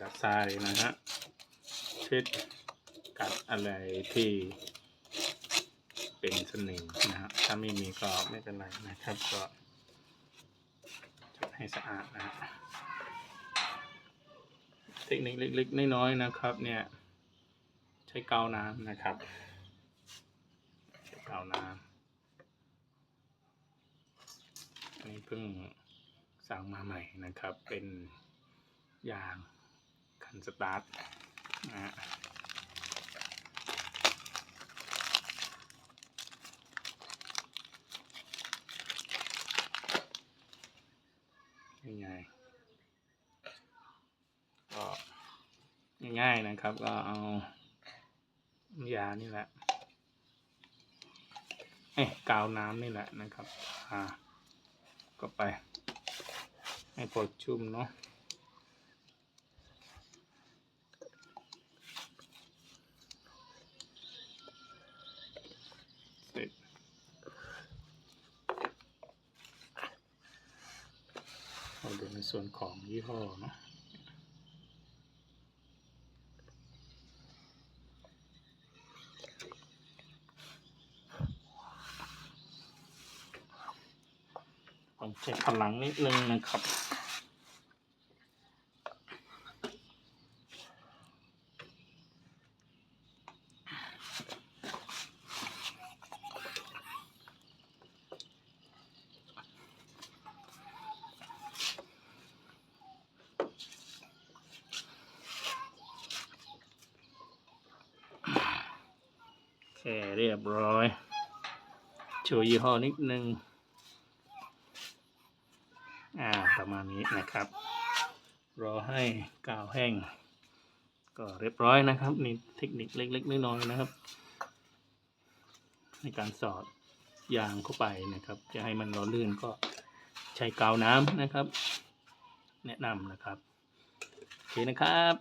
ดาทรายนะฮะเช็ดกัดอะไรที่เป็นสนิมนะฮะถ้าไม่มีก็ไม่เป็นไรนะครับ ก็เช็ดให้สะอาดนะฮะเทคนิคเล็กๆน้อยๆนะครับ เนี่ยใช้กาวน้ำนะครับใช้กาวน้ำอันนี้เพิ่งสั่งมาใหม่นะครับ เป็นยาง คันสตาร์ทนะฮะง่ายๆก็ง่ายๆนะครับ ก็เอายานี่แหละเอ้กาวน้ำนี่แหละนะครับอ่าก็ไปให้พอชุ่มเนาะ เสร็จเราดูในส่วนของยี่ห้อเนาะต้องใช้พลังนิดนึงนะครับ เรียบร้อย โชว์ยี่ห้อนิดนึง อ่า ประมาณนี้นะครับ รอให้กาวแห้ง ก็เรียบร้อยนะครับ นี่เทคนิคเล็กๆน้อยๆนะครับ ในการสอดยางเข้าไปนะครับ จะให้มันร้อนลื่นก็ใช้กาวน้ำนะครับ แนะนำนะครับ โอเคนะครับ